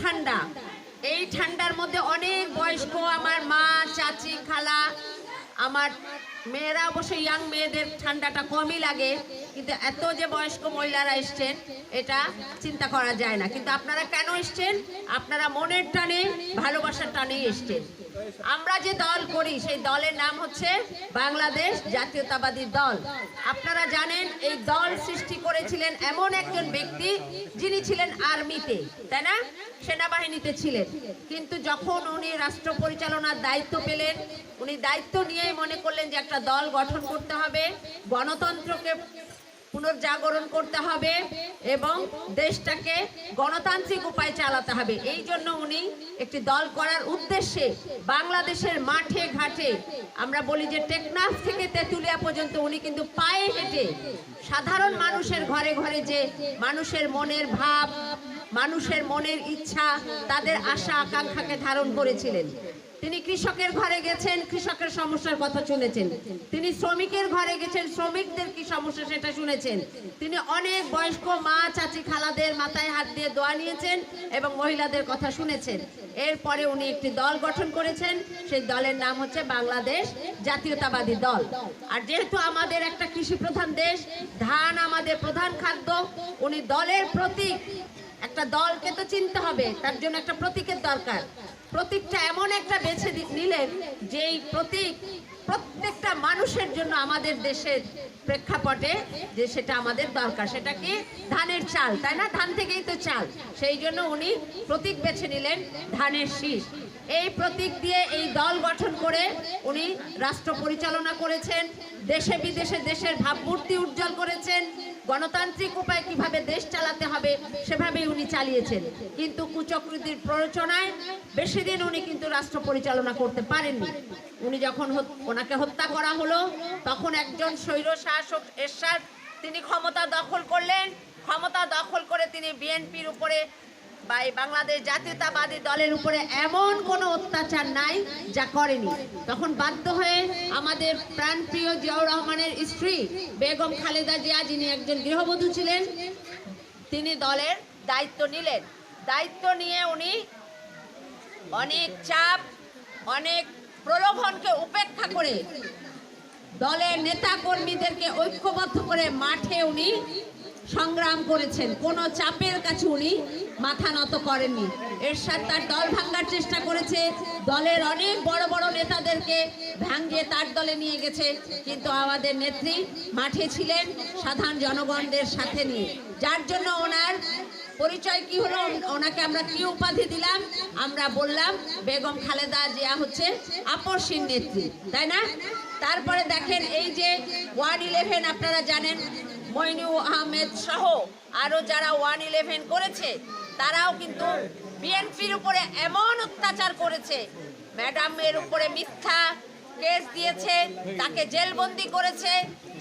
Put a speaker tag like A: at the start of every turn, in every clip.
A: ঠান্ডা। এই ঠান্ডার মধ্যে অনেক বয়স্ক আমার মা, চাচি, খালা, আমার মেয়েরা অবশ্যই ইয়াং মেয়েদের ঠান্ডাটা কমই লাগে। কিন্তু এত যে বয়স্ক মহিলারা এসছেন, এটা চিন্তা করা যায় না। কিন্তু আপনারা কেন এসছেন? আপনারা মনের টানে, ভালোবাসার টানেই এসছেন। আমরা যে দল করি, সেই দলের নাম হচ্ছে বাংলাদেশ জাতীয়তাবাদী দল। আপনারা জানেন, এই দল সৃষ্টি করেছিলেন এমন একজন ব্যক্তি, যিনি ছিলেন আর্মিতে, তাই না? সেনাবাহিনীতে ছিলেন। কিন্তু যখন উনি রাষ্ট্র পরিচালনার দায়িত্ব পেলেন, উনি দায়িত্ব নিয়েই মনে করলেন যে একটা দল গঠন করতে হবে। গণতন্ত্রকে পুনর্জাগরণ করতে হবে এবং দেশটাকে গণতান্ত্রিক উপায়ে চালাতে হবে। এই জন্য উনি একটি দল করার উদ্দেশ্যে বাংলাদেশের মাঠে ঘাটে, আমরা বলি যে টেকনাফ থেকে তেঁতুলিয়া পর্যন্ত উনি কিন্তু পায়ে হেঁটে সাধারণ মানুষের ঘরে ঘরে যে মানুষের মনের ভাব, মানুষের মনের ইচ্ছা, তাদের আশা, আকাঙ্ক্ষাকে ধারণ করেছিলেন। তিনি কৃষকের ঘরে গেছেন, কৃষকের সমস্যার কথা শুনেছেন। তিনি শ্রমিকের ঘরে গেছেন, শ্রমিকদের কি সমস্যা সেটা শুনেছেন। তিনি অনেক বয়স্ক মা, চাচি খালাদের মাথায় হাত দিয়ে দোয়া নিয়েছেন এবং মহিলাদের কথা শুনেছেন। এরপরে উনি একটি দল গঠন করেছেন, সেই দলের নাম হচ্ছে বাংলাদেশ জাতীয়তাবাদী দল। আর যেহেতু আমাদের একটা কৃষি প্রধান দেশ, ধান আমাদের প্রধান খাদ্য, উনি দলের প্রতীক। একটা দলকে তো চিনতে হবে, তার জন্য একটা প্রতীকের দরকার। প্রতীকটা এমন একটা বেছে নিলেন যেই প্রতীক প্রত্যেকটা মানুষের জন্য আমাদের দেশের প্রেক্ষাপটে যে সেটা আমাদের দরকার সেটা কি ধানের চাল, তাই না? ধান থেকেই তো চাল। সেই জন্য উনি প্রতীক বেছে নিলেন ধানের শীষ। এই প্রতীক দিয়ে এই দল গঠন করে উনি রাষ্ট্র পরিচালনা করেছেন, দেশে বিদেশে দেশের ভাবমূর্তি উজ্জ্বল করেছেন, গণতান্ত্রিক উপায় কীভাবে দেশ চালাতে হবে সেভাবেই উনি চালিয়েছেন। কিন্তু কুচক্রীতির প্ররোচনায় বেশি দিন উনি কিন্তু রাষ্ট্র পরিচালনা করতে পারেননি। উনি যখন ওনাকে হত্যা করা হলো, তখন একজন স্বৈর শাসক এরশাদ, তিনি ক্ষমতা দখল করলেন। ক্ষমতা দখল করে তিনি বিএনপির উপরে বা এই বাংলাদেশ জাতীয়তাবাদী দলের উপরে এমন কোনো অত্যাচার নাই যা করেনি। তখন বাধ্য হয়ে আমাদের প্রাণপ্রিয় জিয়াউর রহমানের স্ত্রী বেগম খালেদা জিয়া, যিনি একজন গৃহবধূ ছিলেন, তিনি দলের দায়িত্ব নিলেন। দায়িত্ব নিয়ে উনি অনেক চাপ, অনেক প্রলোভনকে উপেক্ষা করে দলের নেতা কর্মীদেরকে ঐক্যবদ্ধ করে মাঠে উনি সংগ্রাম করেছেন। কোনো চাপের কাছে উনি মাথা নত করেননি। এরশাদ তার দল ভাঙ্গার চেষ্টা করেছে। দলের অনেক বড় বড় নেতাদেরকে ভাঙ্গিয়ে তার দলে নিয়ে গেছে। কিন্তু আমাদের নেত্রী মাঠে ছিলেন সাধারণ জনগণদের সাথে নিয়ে। যার জন্য ওনার পরিচয় কি হলো, ওনাকে আমরা কি উপাধি দিলাম, আমরা বললাম, বেগম খালেদা জিয়া হচ্ছে আপসীন নেত্রী, তাই না? তারপরে দেখেন এই যে ওয়ার্ড ইলেভেন, আপনারা জানেন মইনু আহমেদ সহ আরও যারা ওয়ান ইলেভেন করেছে, তারাও কিন্তু বিএনপির উপরে এমন অত্যাচার করেছে। ম্যাডামের উপরে মিথ্যা কেস দিয়েছে, তাকে জেলবন্দি করেছে,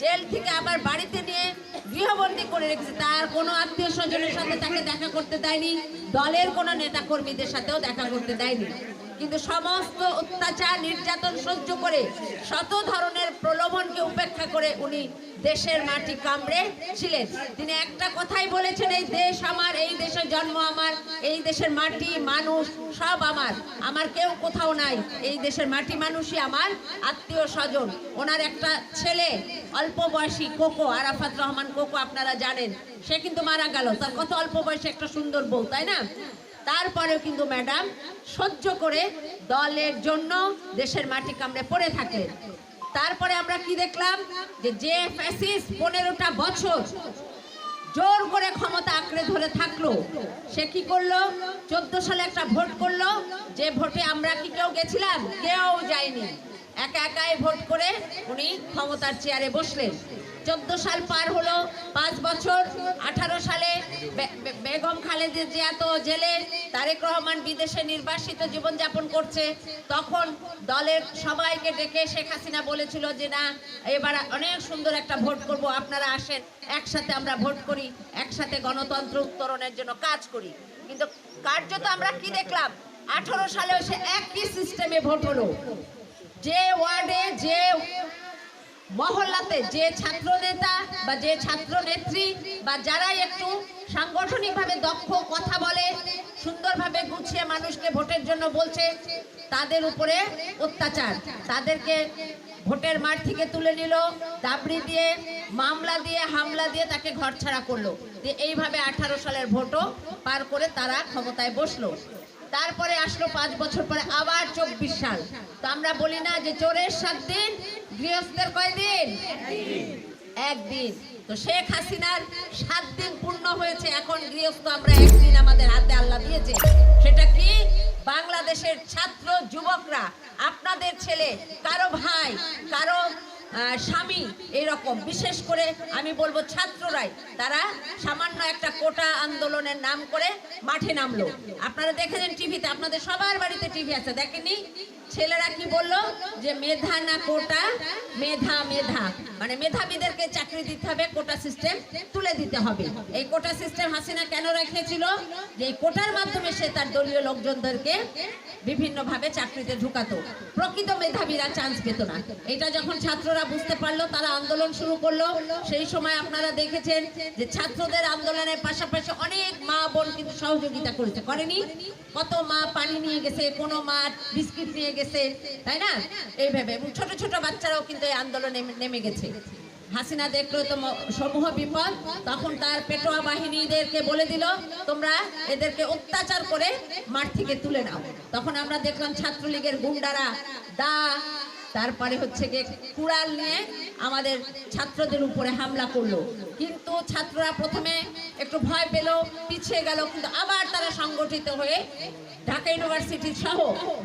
A: জেল থেকে আবার বাড়িতে নিয়ে গৃহবন্দী করে রেখেছে। তার কোনো আত্মীয় স্বজনের সাথে তাকে দেখা করতে দেয়নি, দলের কোনো নেতা কর্মীদের সাথেও দেখা করতে দেয়নি। কিন্তু সমস্ত অত্যাচার, নির্যাতন সহ্য করে শত ধরনের প্রলোভনকে উপেক্ষা করে উনি দেশের মাটি কামড়ে ছিলেন। তিনি একটা কথাই বলেছেন, এই দেশ আমার, এই দেশের জন্ম আমার, এই দেশের মাটি মানুষ সব আমার। আমার কেউ কোথাও নাই, এই দেশের মাটি মানুষই আমার আত্মীয় স্বজন। ওনার একটা ছেলে, অল্প বয়সী কোকো, আরাফাত রহমান কোকো আপনারা জানেন, সে কিন্তু মারা গেল। তার কত অল্প বয়সে একটা সুন্দর বউ, তাই না? তারপরেও কিন্তু ম্যাডাম সহ্য করে দলের জন্য দেশের মাটি কামড়ে পড়ে থাকলেন। তারপরে আমরা কি দেখলাম? যে যে ফ্যাসিস পনেরোটা বছর জোর করে ক্ষমতা আঁকড়ে ধরে থাকল, সে কি করল? চোদ্দ সালে একটা ভোট করল। যে ভোটে আমরা কি কেউ গেছিলাম? কেউ যায়নি। একা একাই ভোট করে উনি ক্ষমতার চেয়ারে বসলেন। চোদ্দ সাল পার হলো, পাঁচ বছর, আঠারো সালে বেগম খালেদা জিয়া তো জেলে, তারেক রহমান বিদেশে নির্বাসিত জীবনযাপন করছে। তখন দলের সবাইকে ডেকে শেখ হাসিনা বলেছিল যে, না, এবার অনেক সুন্দর একটা ভোট করব, আপনারা আসেন, একসাথে আমরা ভোট করি, একসাথে গণতন্ত্র উত্তরণের জন্য কাজ করি। কিন্তু কার্যত আমরা কি দেখলাম? আঠারো সালে সে একই সিস্টেমে ভোট হলো। যে ওয়ার্ডে, যে মহল্লাতে যে ছাত্র নেতা বা যে ছাত্র নেত্রী বা যারাই একটু সাংগঠনিকভাবে দক্ষ কথা বলে, সুন্দরভাবে গুছিয়ে মানুষকে ভোটের জন্য বলছে, তাদের উপরে অত্যাচার। তাদেরকে ভোটের মাঠ থেকে তুলে নিল, দাবড়ি দিয়ে, মামলা দিয়ে, হামলা দিয়ে তাকে ঘর ছাড়া করল। দিয়ে এইভাবে আঠারো সালের ভোটও পার করে তারা ক্ষমতায় বসল। তারপরে আসলো পাঁচ বছর পরে আবার চব্বিশ সাল। তো আমরা বলি না যে চোরের সাত দিন, গৃহস্থের কয়দিন একদিন তো শেখ হাসিনার সাত দিন পূর্ণ হয়েছে, এখন গৃহস্থ আমরা একদিন আমাদের হাতে আল্লাহ দিয়েছে। সেটা কি? বাংলাদেশের ছাত্র যুবকরা, আপনাদের ছেলে, কারও ভাই, কারও স্বামী এরকম। বিশেষ করে আমি বলব ছাত্ররাই, তারা সামান্য একটা কোটা আন্দোলনের নাম করে মাঠে নামলো। আপনারা দেখেছেন টিভিতে আপনাদের সবার বাড়িতে টিভি আছে দেখেনি ছেলেরা কি বলল? যে মেধা না কোটা, মেধা মেধা। মানে মেধাবীদেরকে চাকরি দিতে হবে, কোটা সিস্টেম তুলে দিতে হবে। এই কোটা সিস্টেম হাসিনা কেন রেখেছিল? যে এই কোটার মাধ্যমে সে তার দলীয় লোকজনদেরকে বিভিন্নভাবে চাকরিতে ঢুকাতো। প্রকৃত মেধাবীরা চান্স পেত না। এটা যখন ছাত্ররা বুঝতে পারল, তারা আন্দোলন শুরু করল। সেই সময় আপনারা দেখেছেন যে ছাত্রদের আন্দোলনের পাশাপাশি অনেক মা বোন কিন্তু সহযোগিতা করেছে, করেনি। কত মা পানি নিয়ে গেছে, কোনো মা বিস্কিট নিয়ে গেছে তাই না? এইভাবে এবং ছোট ছোট বাচ্চারাও কিন্তু এই আন্দোলনে নেমে গেছে। হাসিনা দেখল তো সমূহ বিপদ, তখন তার পেটোয়া বাহিনীদেরকে বলে দিল, তোমরা এদেরকে অত্যাচার করে মাঠ থেকে তুলে নাও। তখন আমরা দেখলাম ছাত্রলীগের গুন্ডারা দা তারপরে হচ্ছে গিয়ে কুড়াল নিয়ে আমাদের ছাত্রদের উপরে হামলা করল। কিন্তু ছাত্ররা প্রথমে একটু ভয় পেল, পিছিয়ে গেল, কিন্তু আবার তারা সংগঠিত হয়ে ঢাকা ইউনিভার্সিটি সহ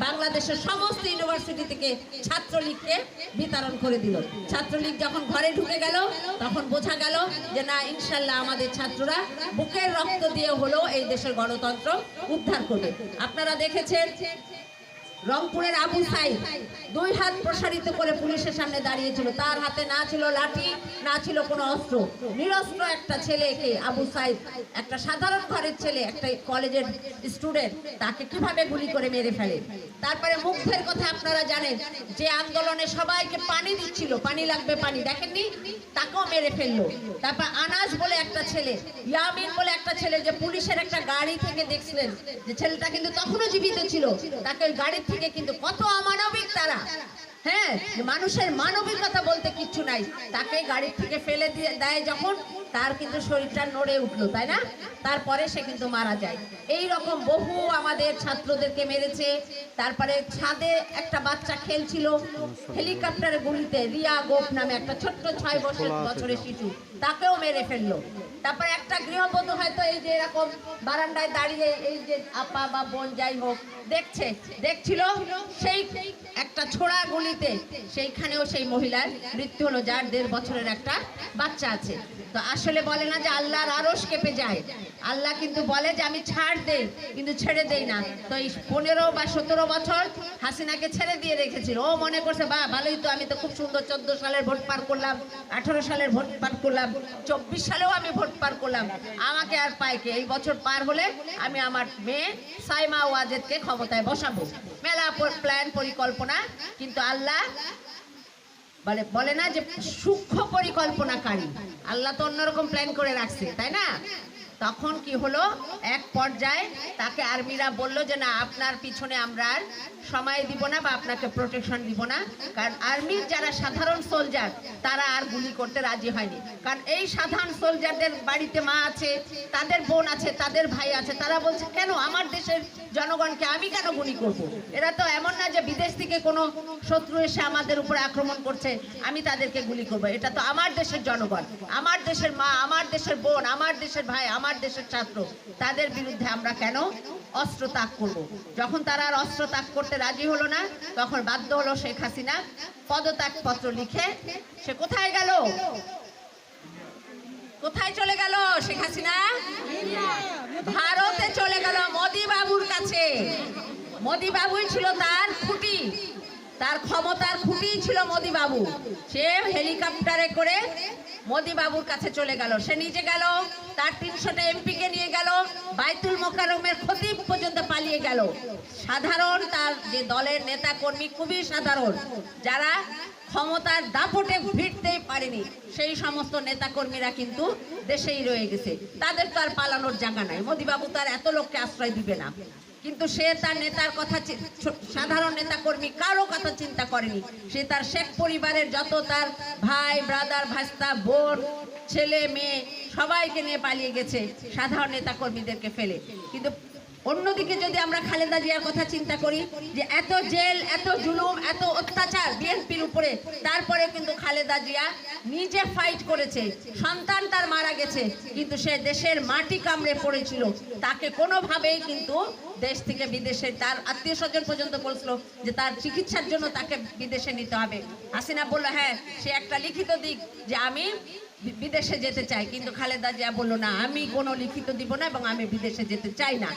A: বাংলাদেশের সমস্ত ইউনিভার্সিটি থেকে ছাত্রলীগকে বিতরণ করে দিল। ছাত্রলীগ যখন ঘরে ঢুকে গেল, তখন বোঝা গেল যে না, ইনশাল্লাহ আমাদের ছাত্ররা বুকের রক্ত দিয়ে হলেও এই দেশের গণতন্ত্র উদ্ধার করবে। আপনারা দেখেছেন রংপুরের আবু সাইদ। দুই হাত প্রসারিত করে পুলিশের সামনে দাঁড়িয়েছিল। তার হাতে না ছিল লাঠি, না ছিল কোনো অস্ত্র। নিরস্ত্র একটা ছেলেকে আবু সাইদ, একটা সাধারণ ঘরের ছেলে, একটা কলেজের স্টুডেন্ট, তাকে কীভাবে গুলি করে মেরে ফেলে? তারপরে মুগ্ধের কথা আপনারা জানেন যে আন্দোলনে সবাইকে পানি দিচ্ছিল। পানি লাগবে পানি। দেখেননি? তাকেও মেরে ফেলল। তারপর আনাস বলে একটা ছেলে, ইয়ামিন বলে একটা ছেলে যে পুলিশের একটা গাড়ি থেকে দেখছিলেন যে ছেলেটা কিন্তু তখনও জীবিত ছিল। তাকে ওই গাড়ি থেকে কিন্তু কত অমানবিক তারা। হ্যাঁ মানুষের মানবিকতা বলতে কিচ্ছু নাই। তাকে গাড়ি থেকে ফেলে দিয়ে দেয় যখন তার কিন্তু শরীরটা নড়ে উঠল, তাই না? তারপরে সে কিন্তু মারা যায়। এই রকম বহু আমাদের ছাত্রদেরকে মেরেছে। তারপরে ছাদে একটা বাচ্চা খেলছিল, হেলিকপ্টারে গুলিতে রিয়া গোপ নামে একটা ছোট্ট ছয় বছর বছরের শিশু। তাকেও মেরে ফেলল। তারপরে একটা গৃহবধূ হয়তো এই যে এরকম বারান্দায় দাঁড়িয়ে এই যে আপা বা বোন যাই হোক, দেখছে। দেখছিল সেই একটা ছোড়া গুলিতে। সেইখানেও সেই মহিলার মৃত্যু হলো, যার দেড় বছরের একটা বাচ্চা আছে। তো আসলে বলে না যে আল্লাহর আরস কেঁপে যায়। আল্লাহ কিন্তু বলে যে আমি ছাড় দেই, কিন্তু ছেড়ে দেই না। তো এই পনেরো বা সতেরো বছর হাসিনাকে ছেড়ে দিয়ে রেখেছিল। ও মনে করছে বা ভালোই তো, আমি তো খুব সুন্দর চোদ্দ সালের ভোট পার করলাম, আঠেরো সালের ভোট পার করলাম। চব্বিশ সালেও আমি ভোট পার করলাম। আমাকে আর পাইকে এই বছর পার হলে আমি আমার মেয়ে সাইমা ওয়াজেদকে ক্ষমতায় বসাবো। মেলা প্ল্যান পরিকল্পনা। কিন্তু আল্লাহ বলে বলে না যে সূক্ষ্ম পরিকল্পনাকারী। আল্লাহ তো অন্যরকম প্ল্যান করে রাখছে, তাই না? তখন কি হলো এক পর্যায়ে তাকে আর্মিরা বলল যে, না, আপনার পিছনে আমরা আর সময় দিব না বা আপনাকে প্রোটেকশন দিব না কারণ আর্মির যারা সাধারণ সোলজার তারা আর গুলি করতে রাজি হয়নি কারণ এই সাধারণ সোলজারদের বাড়িতে মা আছে, তাদের বোন আছে, তাদের ভাই আছে, তারা বলছে, কেন আমার দেশের জনগণকে আমি কেন গুলি করব। এরা তো এমন না যে বিদেশ থেকে কোনো শত্রু এসে আমাদের উপরে আক্রমণ করছে, আমি তাদেরকে গুলি করব। এটা তো আমার দেশের জনগণ, আমার দেশের মা, আমার দেশের বোন, আমার দেশের ভাই, আমার দেশের ছাত্র, তাদের বিরুদ্ধে আমরা কেন অস্ত্র ত্যাগ করব। যখন তারা আর অস্ত্র ত্যাগ করতে রাজি হলো না, তখন বাধ্য হলো শেখ হাসিনা পদত্যাগ পত্র লিখে, সে কোথায় গেল? কোথায় চলে গেল শেখ হাসিনা? ভারতে চলে গেল মোদি বাবুর কাছে। মোদি বাবুই ছিল তার খুঁটি। তার ক্ষমতার খুঁটিই ছিল মোদি বাবু সে হেলিকপ্টারে করে মোদি বাবুর কাছে চলে গেল। সে নিজে গেল, তার তিনশোটা এমপিকে নিয়ে গেল, বাইতুল মোকারমের ক্ষতি পর্যন্ত পালিয়ে গেল। সাধারণ তার যে দলের নেতা কর্মী খুবই সাধারণ, যারা ক্ষমতার দাপটে ভিড়তেই পারেনি, সেই সমস্ত নেতাকর্মীরা কিন্তু দেশেই রয়ে গেছে। তাদের তো আর পালানোর জায়গা নাই। মোদিবাবু তার এত লোককে আশ্রয় দিবে না। কিন্তু সে তার নেতার কথা সাধারণ নেতা কর্মী কারও কথা চিন্তা করেনি। সে তার শেখ পরিবারের যত তার ভাই ব্রাদার ভাস্তা, বোন, ছেলে, মেয়ে সবাইকে নিয়ে পালিয়ে গেছে সাধারণ নেতা কর্মীদেরকে ফেলে। কিন্তু অন্যদিকে যদি আমরা খালেদা জিয়ার কথা চিন্তা করি, যে এত জেল, এত জুলুম, এত অত্যাচার বিএনপির উপরে, তারপরে কিন্তু খালেদা জিয়া নিজে ফাইট করেছে। সন্তান তার মারা গেছে, কিন্তু সে দেশের মাটি কামড়ে পড়েছিল। তাকে কোনোভাবেই কিন্তু দেশ থেকে বিদেশে তার আত্মীয় স্বজন পর্যন্ত বলছিল যে তার চিকিৎসার জন্য তাকে বিদেশে নিতে হবে। হাসিনা বলল হ্যাঁ সে একটা লিখিত দিক যে আমি বিদেশে যেতে চাই। কিন্তু খালেদা জিয়া বলল, না, আমি কোনো লিখিত দিব না এবং আমি বিদেশে যেতে চাই না।